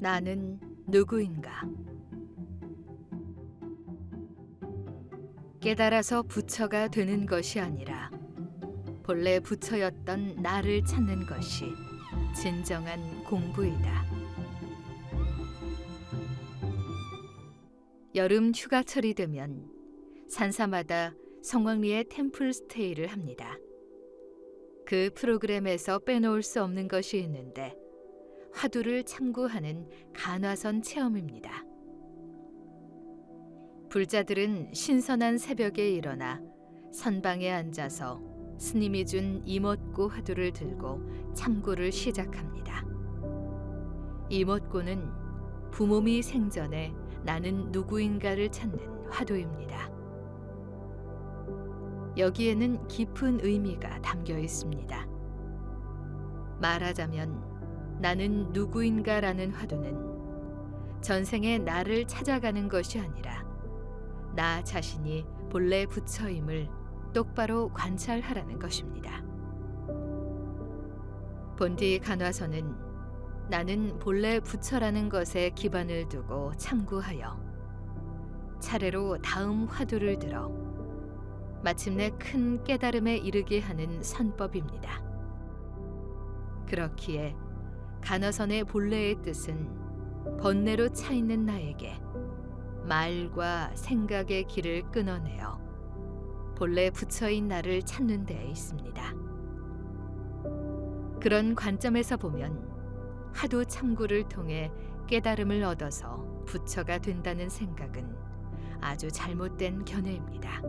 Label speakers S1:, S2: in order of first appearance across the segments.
S1: 나는 누구인가? 깨달아서 부처가 되는 것이 아니라 본래 부처였던 나를 찾는 것이 진정한 공부이다. 여름 휴가철이 되면 산사마다 성황리에 템플 스테이를 합니다. 그 프로그램에서 빼놓을 수 없는 것이 있는데 화두를 참고하는 간화선 체험입니다. 불자들은 신선한 새벽에 일어나 선방에 앉아서 스님이 준 이못고 화두를 들고 참고를 시작합니다. 이못고는 부모미 생전에 나는 누구인가를 찾는 화두입니다. 여기에는 깊은 의미가 담겨 있습니다. 말하자면 나는 누구인가라는 화두는 전생에 나를 찾아가는 것이 아니라 나 자신이 본래 부처임을 똑바로 관찰하라는 것입니다. 본디 간화서는 나는 본래 부처라는 것에 기반을 두고 참고하여 차례로 다음 화두를 들어 마침내 큰 깨달음에 이르게 하는 선법입니다. 그렇기에 간어선의 본래의 뜻은 번뇌로 차 있는 나에게 말과 생각의 길을 끊어내어 본래 부처인 나를 찾는 데 있습니다. 그런 관점에서 보면 하도 참고를 통해 깨달음을 얻어서 부처가 된다는 생각은 아주 잘못된 견해입니다.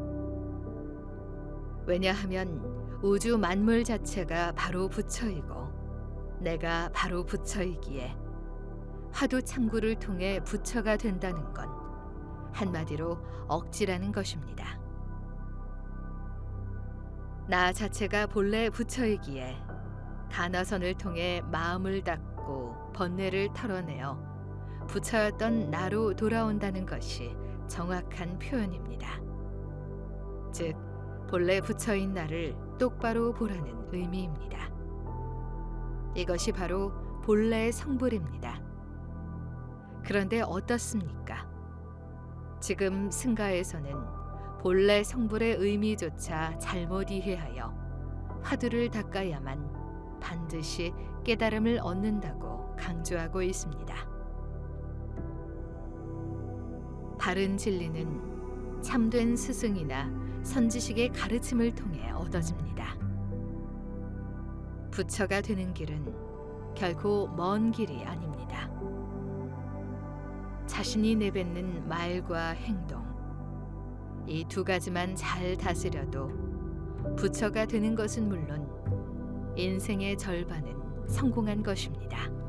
S1: 왜냐하면 우주 만물 자체가 바로 부처이고 내가 바로 부처이기에 화두 참고를 통해 부처가 된다는 건 한마디로 억지라는 것입니다. 나 자체가 본래 부처이기에 간화선을 통해 마음을 닦고 번뇌를 털어내어 부처였던 나로 돌아온다는 것이 정확한 표현입니다. 즉 본래 부처인 나를 똑바로 보라는 의미입니다. 이것이 바로 본래의 성불입니다. 그런데 어떻습니까? 지금 승가에서는 본래 성불의 의미조차 잘못 이해하여 화두를 닦아야만 반드시 깨달음을 얻는다고 강조하고 있습니다. 바른 진리는 참된 스승이나 선지식의 가르침을 통해 얻어집니다. 부처가 되는 길은 결코 먼 길이 아닙니다. 자신이 내뱉는 말과 행동, 이 두 가지만 잘 다스려도 부처가 되는 것은 물론 인생의 절반은 성공한 것입니다.